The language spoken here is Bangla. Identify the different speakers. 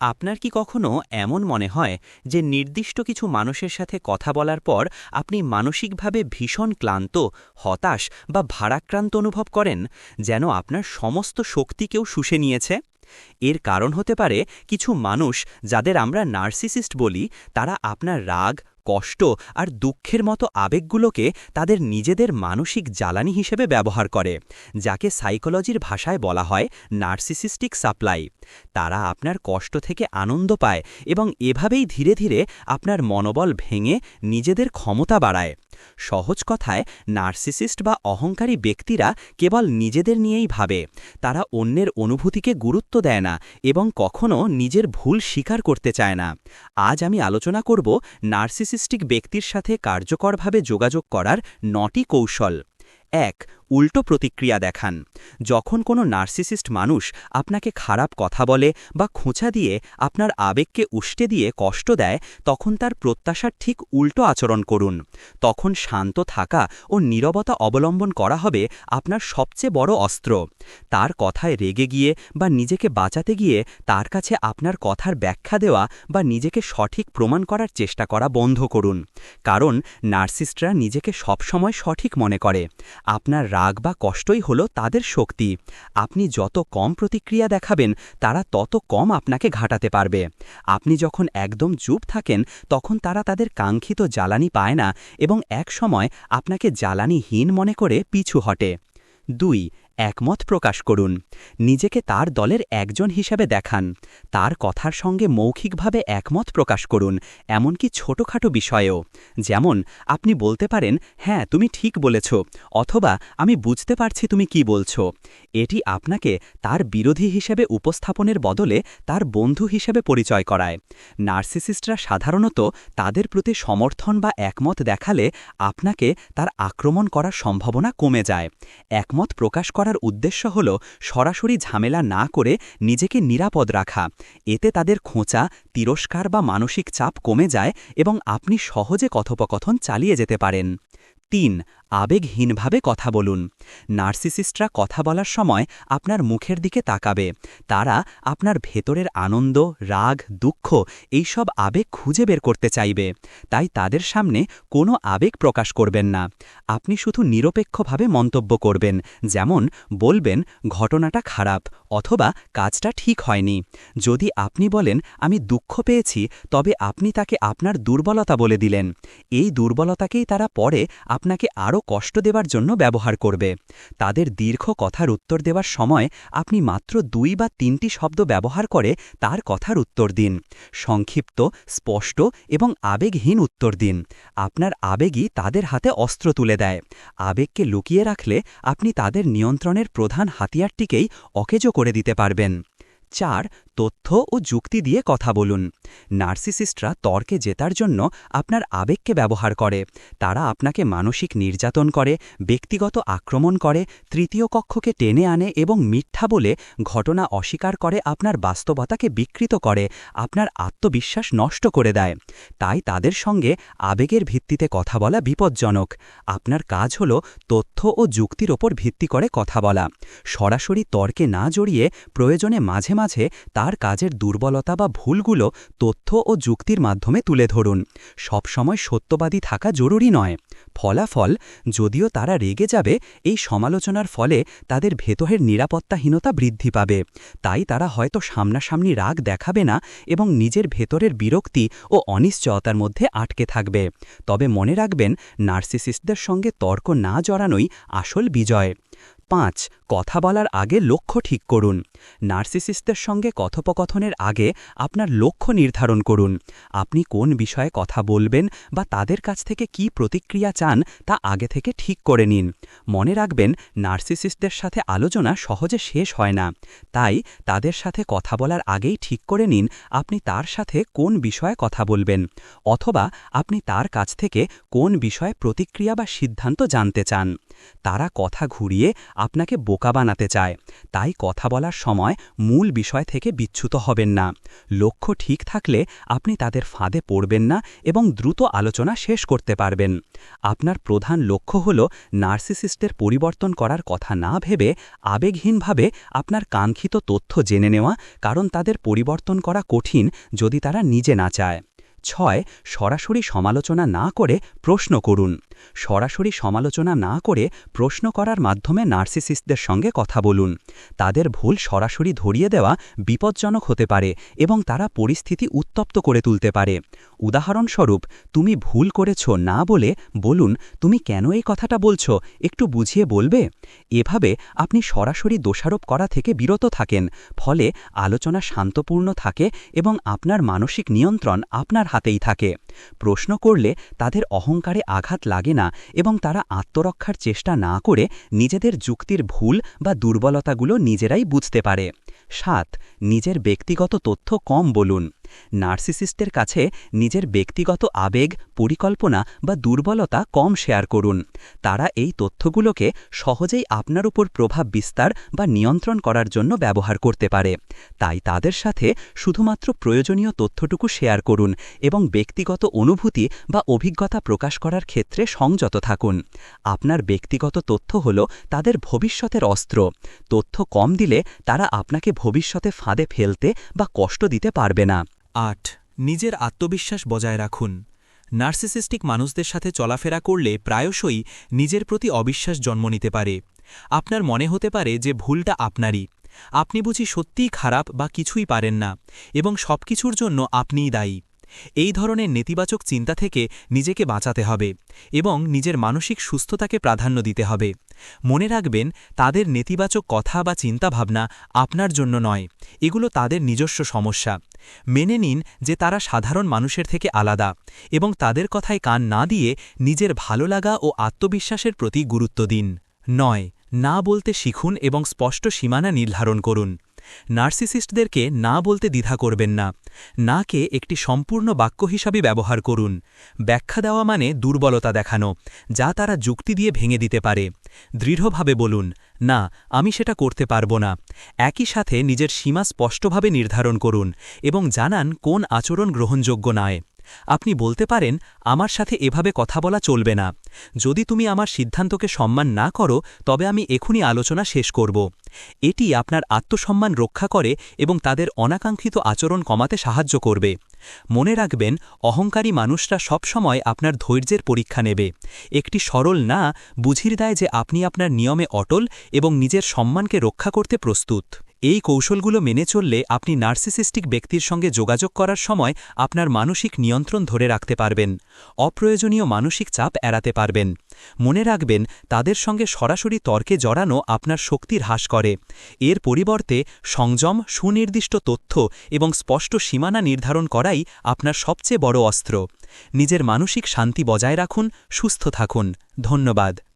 Speaker 1: আপনার কি কখনো এমন মনে হয় যে নির্দিষ্ট কিছু মানুষের সাথে কথা বলার পর আপনি মানসিকভাবে ভীষণ ক্লান্ত, হতাশ বা ভারাক্রান্ত অনুভব করেন, যেন আপনার সমস্ত শক্তিকেও শুষে নিয়েছে? এর কারণ হতে পারে কিছু মানুষ যাদের আমরা নার্সিসিস্ট বলি, তারা আপনার রাগ, কষ্ট আর দুঃখের মতো আবেগগুলোকে তাদের নিজেদের মানসিক জ্বালানি হিসেবে ব্যবহার করে, যাকে সাইকোলজির ভাষায় বলা হয় নার্সিসিস্টিক সাপ্লাই। তারা আপনার কষ্ট থেকে আনন্দ পায় এবং এভাবেই ধীরে ধীরে আপনার মনোবল ভেঙে নিজেদের ক্ষমতা বাড়ায়। সহজ কথায়, নার্সিসিস্ট বা অহংকারী ব্যক্তিরা কেবল নিজেদের নিয়েই ভাবে। তারা অন্যের অনুভূতিকে গুরুত্ব দেয় না এবং কখনও নিজের ভুল স্বীকার করতে চায় না। আজ আমি আলোচনা করব নার্সিসিস্টিক ব্যক্তির সাথে কার্যকরভাবে যোগাযোগ করার নটি কৌশল। এক উল্টো প্রতিক্রিয়া দেখান। যখন কোনো নার্সিসিস্ট মানুষ আপনাকে খারাপ কথা বলে বা খোঁচা দিয়ে আপনার আবেগকে উষ্টে দিয়ে কষ্ট দেয়, তখন তার প্রত্যাশার ঠিক উল্টো আচরণ করুন। তখন শান্ত থাকা ও নীরবতা অবলম্বন করা হবে আপনার সবচেয়ে বড় অস্ত্র। তার কথায় রেগে গিয়ে বা নিজেকে বাঁচাতে গিয়ে তার কাছে আপনার কথার ব্যাখ্যা দেওয়া বা নিজেকে সঠিক প্রমাণ করার চেষ্টা করা বন্ধ করুন। কারণ নার্সিস্টরা নিজেকে সবসময় সঠিক মনে করে। আপনার রাগ বা কষ্টই হল তাদের শক্তি। আপনি যত কম প্রতিক্রিয়া দেখাবেন, তারা তত কম আপনাকে ঘাটাতে পারবে। আপনি যখন একদম চুপ থাকেন, তখন তারা তাদের কাঙ্ক্ষিত জ্বালানি পায় না এবং এক সময় আপনাকে জ্বালানিহীন মনে করে পিছু হটে। দুই একমত প্রকাশ করুন। নিজেকে তার দলের একজন হিসেবে দেখান। তার কথার সঙ্গে মৌখিকভাবে একমত প্রকাশ করুন, এমনকি ছোটখাটো বিষয়েও। যেমন, আপনি বলতে পারেন হ্যাঁ তুমি ঠিক বলেছ, অথবা আমি বুঝতে পারছি তুমি কি বলছ। এটি আপনাকে তার বিরোধী হিসেবে উপস্থাপনের বদলে তার বন্ধু হিসেবে পরিচয় করায়। নার্সিসিস্টরা সাধারণত তাদের প্রতি সমর্থন বা একমত দেখালে আপনাকে তার আক্রমণ করার সম্ভাবনা কমে যায়। একমত প্রকাশ করা করার উদ্দেশ্য হল সরাসরি ঝামেলা না করে নিজেকে নিরাপদ রাখা। এতে তাদের খোঁচা, তিরস্কার বা মানসিক চাপ কমে যায় এবং আপনি সহজে কথোপকথন চালিয়ে যেতে পারেন। তিন আবেগহীনভাবে কথা বলুন। নার্সিসিস্টরা কথা বলার সময় আপনার মুখের দিকে তাকাবে। তারা আপনার ভেতরের আনন্দ, রাগ, দুঃখ এইসব আবেগ খুঁজে বের করতে চাইবে। তাই তাদের সামনে কোনো আবেগ প্রকাশ করবেন না। আপনি শুধু নিরপেক্ষভাবে মন্তব্য করবেন, যেমন, বলবেন, ঘটনাটা খারাপ অথবা, কাজটা ঠিক হয়নি যদি আপনি বলেন, আমি দুঃখ পেয়েছি তবে আপনি তাকে আপনার দুর্বলতা বলে দিলেন। এই দুর্বলতাকেই তারা পরে আপনাকে আরও কষ্ট দেবার জন্য ব্যবহার করবে। তাদের দীর্ঘ কথার উত্তর দেওয়ার সময় আপনি মাত্র দুই বা তিনটি শব্দ ব্যবহার করে তার কথার উত্তর দিন। সংক্ষিপ্ত, স্পষ্ট এবং আবেগহীন উত্তর দিন। আপনার আবেগই তাদের হাতে অস্ত্র তুলে দেয়। আবেগকে লুকিয়ে রাখলে আপনি তাদের নিয়ন্ত্রণের প্রধান হাতিয়ারটিকেই অকেজো করে দিতে পারবেন। চার তথ্য ও যুক্তি দিয়ে কথা বলুন। নার্সিসিস্টরা তর্কে জেতার জন্য আপনার আবেগকে ব্যবহার করে। তারা আপনাকে মানসিক নির্যাতন করে, ব্যক্তিগত আক্রমণ করে, তৃতীয় কক্ষকে টেনে আনে এবং মিথ্যা বলে ঘটনা অস্বীকার করে আপনার বাস্তবতাকে বিকৃত করে, আপনার আত্মবিশ্বাস নষ্ট করে দেয়। তাই তাদের সঙ্গে আবেগের ভিত্তিতে কথা বলা বিপজ্জনক। আপনার কাজ হল তথ্য ও যুক্তির ওপর ভিত্তি করে কথা বলা। সরাসরি তর্কে না জড়িয়ে প্রয়োজনে মাঝে মাঝে তার কাজের দুর্বলতা বা ভুলগুলো তথ্য ও যুক্তির মাধ্যমে তুলে ধরুন। সবসময় সত্যবাদী থাকা জরুরি নয়। ফলাফল, যদিও তারা রেগে যাবে, এই সমালোচনার ফলে তাদের ভেতরের নিরাপত্তাহীনতা বৃদ্ধি পাবে। তাই তারা হয়তো সামনাসামনি রাগ দেখাবে না এবং নিজের ভেতরের বিরক্তি ও অনিশ্চয়তার মধ্যে আটকে থাকবে। তবে মনে রাখবেন, নার্সিসিস্টদের সঙ্গে তর্ক না জড়ানোই আসল বিজয়। পাঁচ, কথা বলার আগে লক্ষ্য ঠিক করুন। নার্সিসিস্টদের সঙ্গে কথোপকথনের আগে আপনার লক্ষ্য নির্ধারণ করুন। আপনি কোন বিষয়ে কথা বলবেন বা তাদের কাছ থেকে কি প্রতিক্রিয়া চান তা আগে থেকে ঠিক করে নিন। মনে রাখবেন, নার্সিসিস্টদের সাথে আলোচনা সহজে শেষ হয় না। তাই তাদের সাথে কথা বলার আগেই ঠিক করে নিন আপনি তার সাথে কোন বিষয়ে কথা বলবেন অথবা আপনি তার কাছ থেকে কোন বিষয়ে প্রতিক্রিয়া বা সিদ্ধান্ত জানতে চান। তারা কথা ঘুরিয়ে
Speaker 2: আপনাকে বোকা বানাতে চায়। তাই কথা বলার সময় মূল বিষয় থেকে বিচ্যুত হবেন না। লক্ষ্য ঠিক থাকলে আপনি তাদের ফাঁদে পড়বেন না এবং দ্রুত আলোচনা শেষ করতে পারবেন। আপনার প্রধান লক্ষ্য হল নার্সিসিস্টের পরিবর্তন করার কথা না ভেবে আবেগহীনভাবে আপনার কাঙ্ক্ষিত তথ্য জেনে নেওয়া, কারণ তাদের পরিবর্তন করা কঠিন যদি তারা নিজে না চায়। ছয়, সরাসরি সমালোচনা না করে প্রশ্ন করুন। সরাসরি সমালোচনা না করে প্রশ্ন করার মাধ্যমে নার্সিসিস্টদের সঙ্গে কথা বলুন। তাদের ভুল সরাসরি ধরিয়ে দেওয়া বিপজ্জনক হতে পারে এবং তারা পরিস্থিতি উত্তপ্ত করে তুলতে পারে। উদাহরণস্বরূপ, তুমি ভুল করেছ না বলে বলুন, তুমি কেন এই কথাটা বলছো? একটু বুঝিয়ে বলবে? এভাবে আপনি সরাসরি দোষারোপ করা থেকে বিরত থাকেন, ফলে আলোচনা শান্তপূর্ণ থাকে এবং আপনার মানসিক নিয়ন্ত্রণ আপনার হাতেই থাকে। প্রশ্ন করলে তাদের অহংকারে আঘাত লাগে। না এবং তারা আত্মরক্ষার চেষ্টা না করে নিজেদের যুক্তির ভুল বা দুর্বলতাগুলো নিজেরাই বুঝতে পারে। সাত, নিজের ব্যক্তিগত তথ্য কম বলুন। নার্সিসিস্টের কাছে নিজের ব্যক্তিগত আবেগ, পরিকল্পনা বা দুর্বলতা কম শেয়ার করুন। তারা এই তথ্যগুলোকে সহজেই আপনার উপর প্রভাব বিস্তার বা নিয়ন্ত্রণ করার জন্য ব্যবহার করতে পারে। তাই তাদের সাথে শুধুমাত্র প্রয়োজনীয় তথ্যটুকু শেয়ার করুন এবং ব্যক্তিগত অনুভূতি বা অভিজ্ঞতা প্রকাশ করার ক্ষেত্রে সংযত থাকুন। আপনার ব্যক্তিগত তথ্য হল তাদের ভবিষ্যতের অস্ত্র। তথ্য কম দিলে তারা আপনাকে ভবিষ্যতে ফাঁদে ফেলতে বা কষ্ট দিতে পারবে না।
Speaker 3: আট, নিজের আত্মবিশ্বাস বজায় রাখুন। নার্সিসিস্টিক মানুষদের সাথে চলাফেরা করলে প্রায়শই নিজের প্রতি অবিশ্বাস জন্ম নিতে পারে। আপনার মনে হতে পারে যে ভুলটা আপনারই। আপনি বুঝি সত্যিই খারাপ বা কিছুই পারেন না, এবং সবকিছুর জন্য আপনিই দায়ী। এই ধরনের নেতিবাচক চিন্তা থেকে নিজেকে বাঁচাতে হবে এবং নিজের মানসিক সুস্থতাকে প্রাধান্য দিতে হবে। মনে রাখবেন, তাদের নেতিবাচক কথা বা চিন্তাভাবনা আপনার জন্য নয়, এগুলো তাদের নিজস্ব সমস্যা। মেনে নিন যে তারা সাধারণ মানুষের থেকে আলাদা এবং তাদের কথায় কান না দিয়ে নিজের ভালো লাগা ও আত্মবিশ্বাসের প্রতি গুরুত্ব দিন। নয়, না বলতে শিখুন এবং স্পষ্ট সীমানা নির্ধারণ করুন। নার্সিসিস্টদেরকে না বলতে দ্বিধা করবেন না। নাকে একটি সম্পূর্ণ বাক্য হিসাবে ব্যবহার করুন। ব্যাখ্যা দেওয়া মানে দুর্বলতা দেখানো, যা তারা যুক্তি দিয়ে ভেঙে দিতে পারে। দৃঢ়ভাবে বলুন, না, আমি সেটা করতে পারব না। একই সাথে নিজের সীমা স্পষ্টভাবে নির্ধারণ করুন এবং জানান কোন আচরণ গ্রহণযোগ্য নয়। আপনি বলতে পারেন, আমার সাথে এভাবে কথা বলা চলবে না। যদি তুমি আমার সিদ্ধান্তকে সম্মান না করো, তবে আমি এখনই আলোচনা শেষ করব। এটি আপনার আত্মসম্মান রক্ষা করে এবং তাদের অনাকাঙ্ক্ষিত আচরণ কমাতে সাহায্য করবে। মনে রাখবেন, অহংকারী মানুষরা সবসময় আপনার ধৈর্যের পরীক্ষা নেবে। একটি সরল না বুঝির দেয় যে আপনি আপনার নিয়মে অটল এবং নিজের সম্মানকে রক্ষা করতে প্রস্তুত। এই কৌশলগুলো মেনে চললে আপনি নার্সিসিস্টিক ব্যক্তির সঙ্গে যোগাযোগ করার সময় আপনার মানসিক নিয়ন্ত্রণ ধরে রাখতে পারবেন, অপ্রয়োজনীয় মানসিক চাপ এড়াতে পারবেন। মনে রাখবেন, তাদের সঙ্গে সরাসরি তর্কে জড়ানো আপনার শক্তির হ্রাস করে। এর পরিবর্তে সংযম, সুনির্দিষ্ট তথ্য এবং স্পষ্ট সীমানা নির্ধারণ করাই আপনার সবচেয়ে বড় অস্ত্র। নিজের মানসিক শান্তি বজায় রাখুন, সুস্থ থাকুন। ধন্যবাদ।